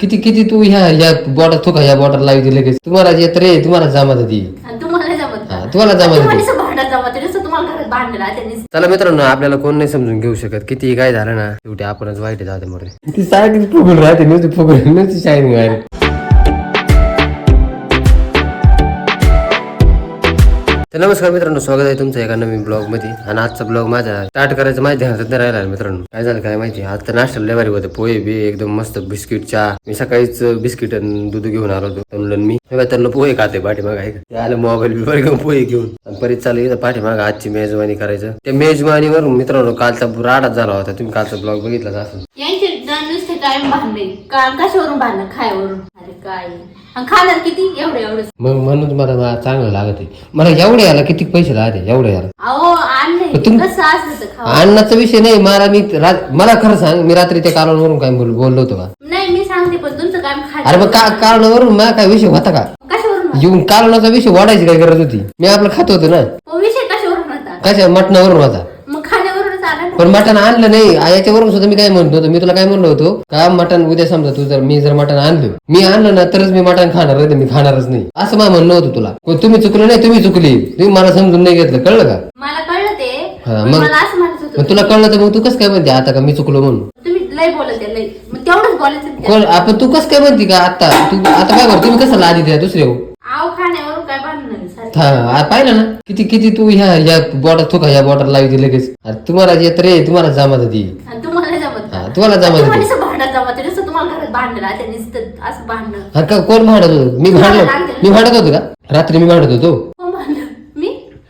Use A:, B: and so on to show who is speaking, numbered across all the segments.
A: किती किती तू ह्या या बॉर्डर तो का ह्या बॉर्डर लावी दिले लगेच तुम्हाला येत रे तुम्हाला जमात ती
B: आणि तुम्हाला जमत
A: हा? तुम्हाला जमत
B: तुम्हाला
A: ती
B: नुसतं भांडण जमत आहे, नुसतं तुम्हाला घरात भांडण राहते नुसतं.
A: चला मित्रांनो आपल्याला कोण नाही समजून घेऊ शकत किती काय झालं ना शेवटी आपणच वाईट जाते मरे ती सारखी फुगून राहते नुसती फुगून नुसती व्हायला तर नमस्कार मित्रांनो स्वागत आहे तुमचं एका नवीन ब्लॉगमध्ये आणि आजचा ब्लॉग माझा स्टार्ट करायचं माहिती आहे सध्या राहिला मित्रांनो. काय झालं काय माहिती? आज तर नाश्ता लय भारी होतं. पोहे बी एकदम मस्त बिस्किट चहा. मी सकाळीच बिस्किट आणि दूध घेऊन आलो होतो. म्हणून मी. तर त्यांना पोहे खाते पाठीमाग आहे ते आलं मोबाईल बिबाईल घेऊन पोहे घेऊन. आणि परत चालू येतं पाठीमाग आजची मेजवानी करायचं. त्या मेजवानीवर मित्रांनो कालचा राडाच झाला होता. तुम्ही कालचा ब्लॉग बघितलाच असेल.
B: कायम का कशावरून खायावरून. अरे काय? आणि खाणार किती? एवढं एवढं.
A: मग म्हणून मला मला चांगलं लागत आहे. मला एवढे याला किती पैसे लागते? एवढे याला.
B: अहो आणले
A: पण तुम-
B: कसं असलं तर खावा?
A: अन्नाचा विषय नाही. मला मी रा- मला खरं सांग मी रात्री त्या कालवरून काय बोल बोललो होतो का?
B: नाही मी सांगते पण तुमचं काम
A: अरे मग का कालवरून मला काय विषय होता का?
B: कशावरून
A: येऊन कालवणाचा विषय वाढायची काय गरज होती? मी आपलं खात होतो ना.
B: हो, विषय कशावरून होता?
A: कशा मटणावरून होता
B: मग खाण्यावरूनच आला ना
A: पण मटण आणलं नाही. याच्यावरून सुद्धा मी काय म्हणतो होतो मी तुला काय म्हणलो होतो? का मटण उद्या समजा तू जर मी जर मटण आणलं मी आणलं ना तरच मी मटण खाणार मी खाणारच नाही. असं मला म्हणणं होतं तुला. तुम्ही चुकलं नाही तुम्ही चुकली. तुम्ही मला समजून नाही घेतलं कळलं का?
B: मला कळलं ते
A: हा, मग- तुला कळलं तर मग तू कसं काय म्हणते? आता का मी चुकलो म्हणून? आपण तू कसं काय म्हणते का आता? तू आता काय कर तुम्ही कसं लादी द्या दुसरे हो
B: आव खाण्यावरून काय भांडण सारखं
A: हा आ, पाहिलं ना. किती किती तू ह्या या बॉर्डर तो का ह्या बॉर्डर लावी दिले लगेच? अरे तुम्हाला येत रे तुम्हाला जमात ती.
B: आणि तुम्हाला जमत
A: हा
B: का?
A: तुम्हाला जमात
B: तुम्हाला
A: ती
B: नुसतं भांडण जमत आहे, नुसतं तुम्हाला घरात भांडण राहते नुसतं असं भांडणं.
A: हा का कोण भांडत होतो? मी भांडलो. मी भांडत होतो का? रात्री मी भांडत होतो.
B: मी?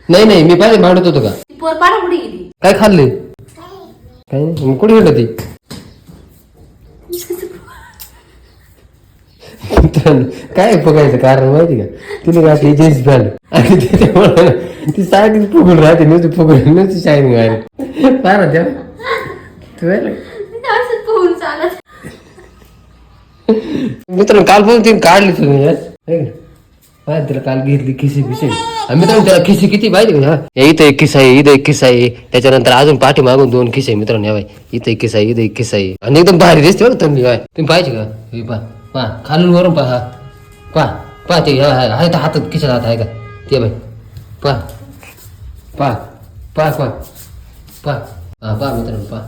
A: नाही नाही मी पाहिजे भांडत होतो का?
B: ती पोर पारा कुठे गेली.
A: काय खाल्ले? काय? नाही मग कुठे गेलं ती? काय फुगायचं कारण माहिती का? तिने घातली जीन्स पॅन्ट आणि त्याच्यामुळे ती साडी फुगून राहते नुसती फुगून नुसती शाईनिंग व्हायला पाहा त्या तू आहे ना.
B: असं
A: मित्रांनो काल पण तिने काढली तुम्ही पाहिजे तिला काल घेतली खिशी पिसे मित्रांनो त्याला खिशी किती पाहिजे का? हा. इथं एक किस्सा आहे इथं एक किस्सा आहे. त्याच्यानंतर अजून पाठी मागून दोन खिसे आहे मित्रांनो या इथं एक किस्सा आहे इथं एक किस्सा आहे. आणि एकदम भारी दिसते बघ तुम्ही बाय तुम्ही पाहिजे का? हे पा पहा खालून वरून पहा. पहा पहा ते हा, हा, आहे तर हातात खिशात हात आहे का? ते बाई. पहा. पहा. पहा पहा. पा हा पहा मित्रांनो पहा.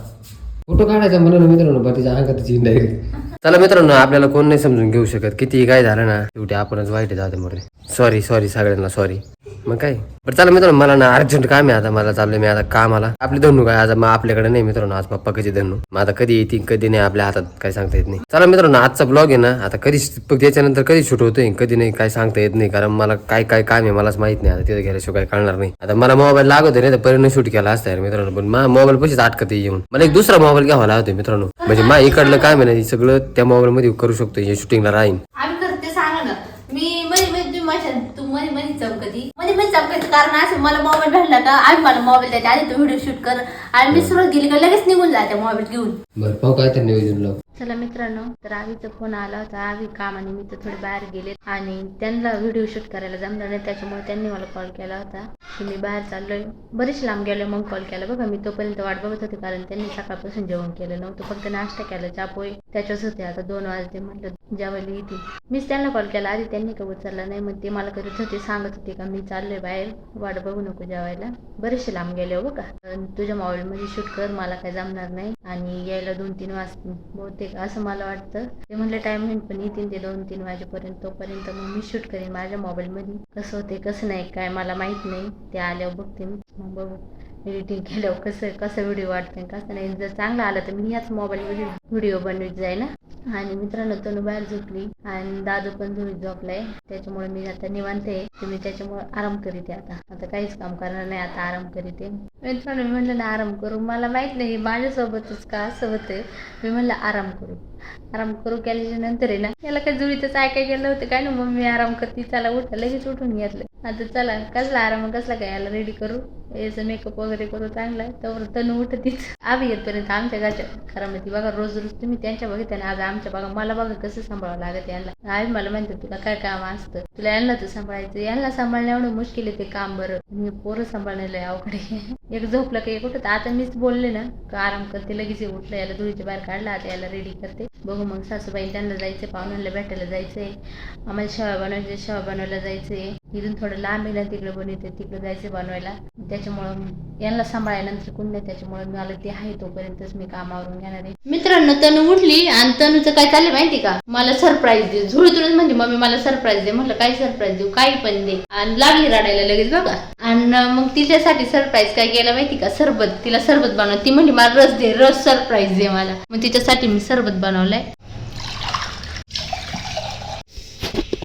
A: फोटो काढायचा म्हणून मित्रांनो पहा तिच्या अंगात डायरेक्ट चला मित्रांनो आपल्याला कोण नाही समजून घेऊ शकत. किती काय झालं ना शेवटी आपणच वाईट जाते मोरे. सॉरी सॉरी सगळ्यांना सॉरी मग काय? बरं चला मित्रांनो मला ना अर्जंट काम आहे आता मला चाललंय मी आता कामाला. आपली धनू काय आज मग आपल्याकडे नाही मित्रांनो आज पप्पा कधी धनू मग आता कधी येते कधी नाही आपल्या हातात काय सांगता येत नाही. चला मित्रांनो आजचा ब्लॉग आहे ना आता कधी त्याच्यानंतर कधी शूट होतोय कधी नाही काय सांगता येत नाही कारण मला काय काय काम आहे मलाच माहीत नाही आता तिथे गेल्याशिवाय काय कळणार नाही. आता मला मोबाईल लागत नाही तर परिणाम शूट केला असता यार मित्रांनो पण मा मोबाईल पशीच अटकत आहे येऊन. मला एक दुसरा मोबाईल घ्यावा लागतोय मित्रांनो. म्हणजे मा इकडलं काय आहे ना सगळं त्या मोबाईल मध्ये करू शकतो हे शूटिंगला राहीन
B: आम्ही करते सांगा ना मी मध्ये माझ्या तू मध्ये मध्ये चमकती. मध्ये मध्ये चमकायचं कारण असं मला मोबाईल भेटला का? आम्ही मला मोबाईल द्यायचा. आधी तो व्हिडिओ शूट कर. आणि मी सुरुवात गेली का लगेच निघून जाते मोबाईल घेऊन.
A: बरं पाहू काय तर नियोजन लावू
C: चला मित्रांनो तर आवीचा फोन आला होता. आवी कामानिमित्त थोडे बाहेर गेले आणि त्यांना व्हिडिओ शूट करायला जमलं नाही. त्याच्यामुळे त्यांनी मला कॉल केला होता की मी बाहेर चाललोय. बरेच लांब गेलोय मग कॉल केला. बघा मी तोपर्यंत वाट बघत होते कारण त्यांनी सकाळपासून जेवण केलं नव्हतं. फक्त नाश्ता केला चहा पोहे त्याच्याच होते. आता दोन वाजले म्हटलं जेवायला येतील मीच त्यांना कॉल केला. आधी त्यांनी का उचलला नाही? मग ते मला करत होते. सांगत होते का मी चाललोय बाहेर. वाट बघू नको जेवायला. बरेचसे लांब गेले हो बघा. तुझ्या मोबाईलमध्ये शूट कर. मला काय जमणार नाही. आणि यायला दोन तीन वाज बहुतेक असं मला वाटतं. ते म्हणलं टाइम होईल पण येतील ते दोन तीन वाजेपर्यंत तोपर्यंत मग मी शूट करेन माझ्या मोबाईलमध्ये कसं होते कसं नाही काय मला माहीत नाही. ते आल्यावर बघते मी. मग बघू. एडिटिंग केल्यावर कसं कसं व्हिडिओ वाटते कसं नाही जर चांगला आला तर मी ह्याच मोबाईलमध्ये व्हिडिओ बनवीत जाईल ना आणि मित्रांनो तनु बाहेर झोपली आणि दादू पण झोळीत झोपलाय. त्याच्यामुळे मी आता निवांत आहे. तुम्ही मी त्याच्यामुळे आराम करीते आता. आता काहीच काम करणार नाही आता आराम करीते मित्रांनो मी म्हणलं ना आराम करू. मला माहीत नाही माझ्यासोबतच का असं होतं मी म्हणलं आराम करू. आराम करू केल्याच्यानंतर आहे ना याला काय जुळीतच ऐकाय गेलं होतं. काय ना मग मी आराम करते चला उठा लगेच उठून घेतलं. आता चला कसला आराम कसला काय याला रेडी करू. याचं मेकअप वगैरे करू चांगला तर तनु उठतीच. आम्ही येतपर्यंत आमच्या घरच्या घरामध्ये बघा रोज रोज तुम्ही त्यांच्या बघितल्या आज आमच्या बघा मला बघा कसं सांभाळावं लागत यांना. आई मला म्हणते तुला काय काम असतं? तुला यांना तर सांभाळायचं यांना सांभाळणं एवढं मुश्किल आहे ते काम बरं. मी पोरं सांभाळण्याला अवघड आहे. एक झोपलं की एक उठत आता मीच बोलले ना आराम करते लगेच उठलं याला धुळीच्या बाहेर काढला आता याला रेडी करते. बघू मग सासूबाई त्यांना जायचं पाहुण्यांना भेटायला जायचंय. आम्हाला शेवा बनवायचे शेवा बनवायला जायचंय. इथून थोडं लांब आहे तिकडं तिकडे बनवते तिकडे जायचं बनवायला. त्याच्यामुळं यांना सांभाळल्यानंतर कोण नाही त्याच्यामुळे मला ते आहे तोपर्यंतच मी कामावरून घेणार आहे. मित्रांनो तनु उठली आणि तनूचं काय चाललंय माहिती का? मला सरप्राईज दे. झुळतूनच म्हणजे मम्मी मला सरप्राईज दे. म्हटलं काय सरप्राईज देऊ? काही पण दे. आणि लागली रडायला लगेच बघा. मग तिच्यासाठी सरप्राईज काय केलं माहिती का? सरबत. तिला सरबत बनव. ती म्हणली मला रस दे रस सरप्राईज दे मला. मग तिच्यासाठी मी सरबत बनवलंय.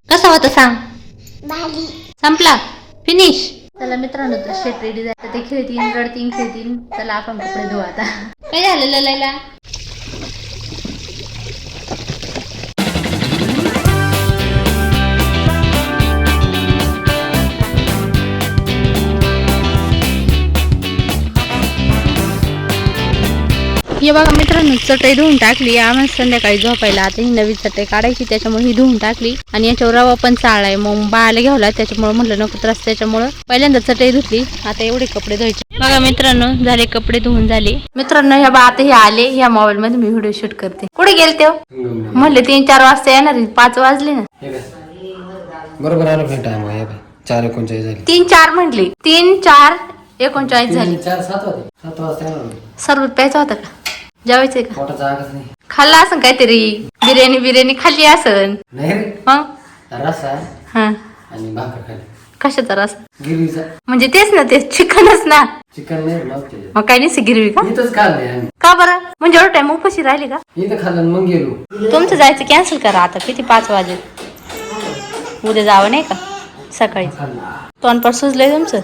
C: कसा होता सांग? संपला? फिनिश चला मित्रांनो तर शेट रेडी झालं. ते खेळतील रडतील खेळतील. चला आपण कपडे धुऊ आता. काय झालं ललायला? हे बघा मित्रांनो चटई धुवून टाकली. आम्हाला संध्याकाळी झोपायला आता ही नवी चटई काढायची त्याच्यामुळे ही धुवून टाकली. आणि याच्यावर रवा पण चाळलाय मग बाळाला घ्यावला त्याच्यामुळे म्हटलं नको त्रास त्याच्यामुळं पहिल्यांदा चटई धुतली. आता एवढे कपडे धुवायचे. बघा मित्रांनो झाले कपडे धुवून झाले. मित्रांनो ह्या बा आता हे आले ह्या मोबाईल मध्ये मी व्हिडिओ शूट करते. कुठे गेले ते म्हणले तीन चार वाजता येणार. पाच वाजले ना.
A: हे? बरोबर आलो टाइम आहे? चार एकोणचाळीस
C: तीन चार म्हटले. तीन चार एकोणचाळीस झाले.
A: तीन, चार सात होते सात वाजता येणार मी.
C: सरबत प्यायचा होता का? जेवायचंय का?
A: पोटात जागाच नाही.
C: खाल्ला असं काहीतरी. बिर्याणी बिर्याणी खाल्ली असन.
A: नाही रे.
C: मग
A: रसा
C: हा.
A: आणि भाकर खाली
C: कशाचा रस
A: गिरवीचा
C: म्हणजे तेच ना ते चिकनच ना.
A: चिकन नाही
C: मग काय नाही गिरवी का?
A: इथंच खाल्ले आम्ही.
C: का बरं? म्हणजे एवढं टाइम उपाशी राहिले का?
A: इथं खाल्लं आणि मग गेलो.
C: तुमचं जायचं कॅन्सल करा आता. किती पाच वाजे? उद्या जावं नाही का? सकाळी. तोंडपाट सुजलंय तुमचं?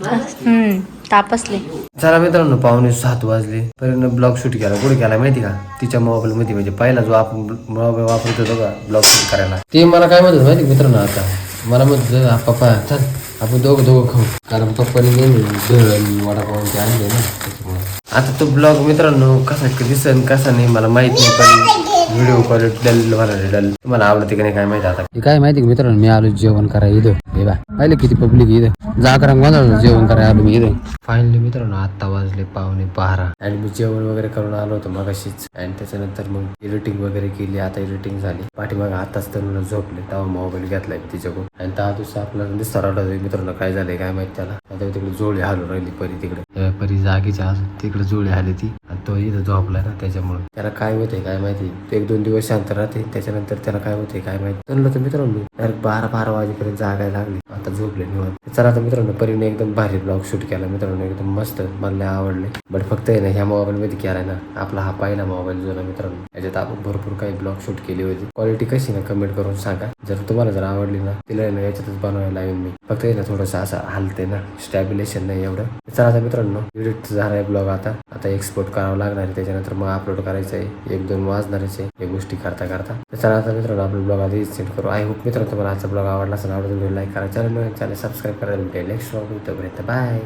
C: हम्म तापसले
A: चला मित्रांनो पावणे सात वाजले. पर्यंत ब्लॉग शूट केला. कुठे केला माहिती का? तिच्या मोबाईल मध्ये म्हणजे पहिला जो आपण मोबाईल वापरत होतो का ब्लॉग शूट करायला. ते मला काय म्हणत माहिती मित्रांनो आता? मला म्हणत होतं, "हा, पप्पा चल आपण दोघं दोघं खाऊ. कारण पप्पाने नेहमी दळण वडापाव ते आणले ना त्याच्यामुळे. आता तो ब्लॉग मित्रांनो कसा दिसन कसा नाही मला माहीत नाही पण व्हिडिओ क्वालिटी डल मला डल तुम्हाला आवडते की नाही काय माहिती आता काय माहिती का मित्रांनो मी आलो जेवण करायला इथं हे बा पाहिलं किती पब्लिक इथं जागरण गोंधळ जेवण करायला आलो मी इथं फायनली मित्रांनो आता वाजले पावणे बारा आणि मी जेवण वगैरे करून आलो होतो मगाशीच आणि त्याच्यानंतर मग एडिटिंग वगैरे केली आता एडिटिंग झाली पाठीमाग आताच तरुण झोपले तेव्हा मोबाईल घेतलाय तिच्याकडून आणि दहा दिवस आपल्याला दिसता मित्रांनो काय झालंय काय माहीत त्याला आता तिकडे जोडी हालू राहिली परी तिकडे परी जागीच्या तिकडे जोडी आली ती तो इथं झोपलाय ना त्याच्यामुळे. त्याला काय होते काय माहिती? ते एक दोन दिवस शांत राहते त्याच्यानंतर त्याला काय होते काय माहिती? त्यांना तर मित्रांनो डायरेक्ट बारा बारा वाजेपर्यंत जागायला लागली. आता झोपले निवांत. चला आता मित्रांनो परीने एकदम भारी ब्लॉग शूट केला. मित्रांनो एकदम मस्त मला आवडले. बट फक्त आहे ना ह्या मोबाईल मध्ये केलाय ना. आपला हा पहिला मोबाईल जो ना मित्रांनो याच्यात आपण भरपूर काही ब्लॉग शूट केली होती. क्वालिटी कशी ना कमेंट करून सांगा. जर तुम्हाला जर आवडली ना तिला ना याच्यातच बनवायला येऊन मी. फक्त आहे ना थोडंसं असं हलते ना स्टॅबिलेशन नाही एवढं. चला आता मित्रांनो एडिट झाला आहे ब्लॉग आता. आता एक्सपोर्ट करावं लागणार आहे त्याच्यानंतर मग अपलोड करायचं आहे. एक दोन वाजणारच आहे या गोष्टी करता करता. चला आता मित्रांनो आपला ब्लॉग आधी सेंड करू. आय होप मित्रांनो तुम्हाला आजचा ब्लॉग आवडला असेल आवडत व्हिडिओ लाईक करा चॅनल चॅनल सबस्क्राईब करायला भेटेल नेक्स्ट ब्लॉग तोपर्यंत बाय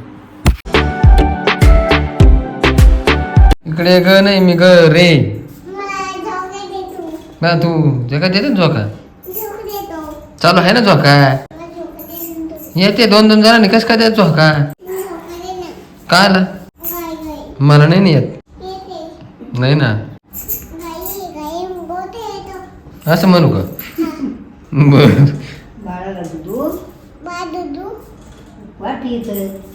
A: इकडे ग नाही मी ग रे. बा तू जगा देते ना झोका? चालू आहे ना झोका? येते दोन दोन जणांनी. कसं काय द्यायचं झोका? काय आला मला नाही ना येत. नाही ना? असं म्हणू का? बर.
D: बाळाला दूध वाटीत